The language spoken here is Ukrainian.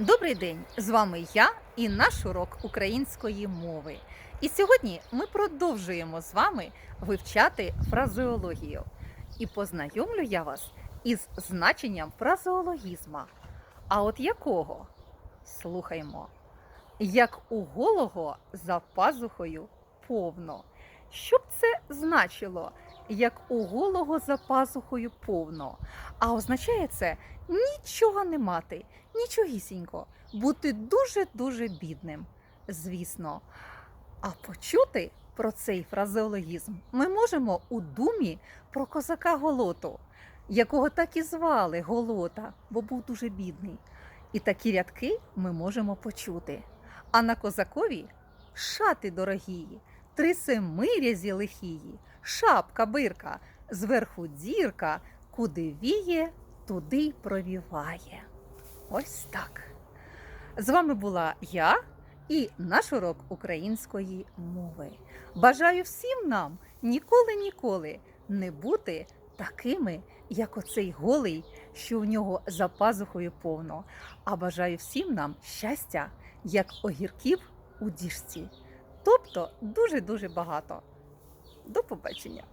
Добрий день! З вами я і наш урок української мови. І сьогодні ми продовжуємо з вами вивчати фразеологію. І познайомлю я вас із значенням фразеологізма. А от якого? Слухаймо. Як у голого за пазухою повно. Що б це значило? Як у голого за пазухою повно. А означає це нічого не мати, нічогісінько, бути дуже-дуже бідним, звісно. А почути про цей фразеологізм ми можемо у думі про козака Голоту, якого так і звали Голота, бо був дуже бідний. І такі рядки ми можемо почути. А на козакові шати дорогії, три семирязі лихії, шапка бирка, зверху дірка, куди віє, туди й провіває. Ось так. З вами була я і наш урок української мови. Бажаю всім нам ніколи-ніколи не бути такими, як оцей голий, що в нього за пазухою повно. А бажаю всім нам щастя, як огірків у діжці. Тобто дуже-дуже багато. До побачення!